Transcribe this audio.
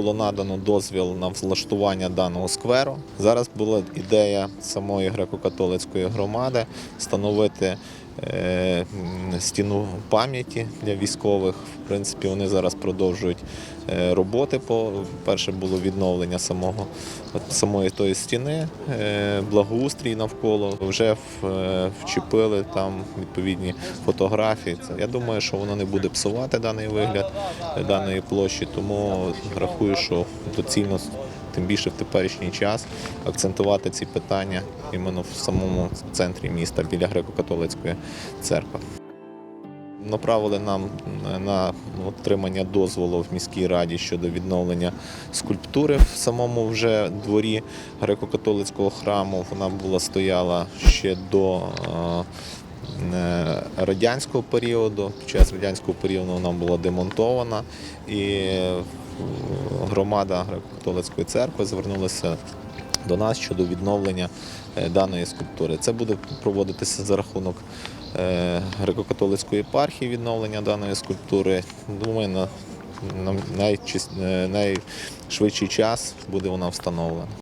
було надано дозвіл на влаштування даного скверу. Зараз була ідея самої греко-католицької громади встановити стіну пам'яті для військових. В принципі, вони зараз продовжують е, роботи. По перше було відновлення самого самої тої стіни, е, благоустрій навколо. Вже е, вчепили там відповідні фотографії. Я думаю, що воно не буде псувати даний вигляд е, даної площі, тому рахую, що доцільно. Тим більше в теперішній час акцентувати ці питання іменно в самому центрі міста біля греко-католицької церкви. Направили нам на отримання дозволу в міській раді щодо відновлення скульптури в самому вже дворі греко-католицького храму. Вона була стояла ще до е, е, радянського періоду. Під час радянського періоду вона була демонтована і громада греко-католицької церкви звернулася до нас щодо відновлення е, даної скульптури. Це буде проводитися за рахунок е, греко-католицької єпархії відновлення даної скульптури. Думаю, на, е, найшвидший час буде вона встановлена.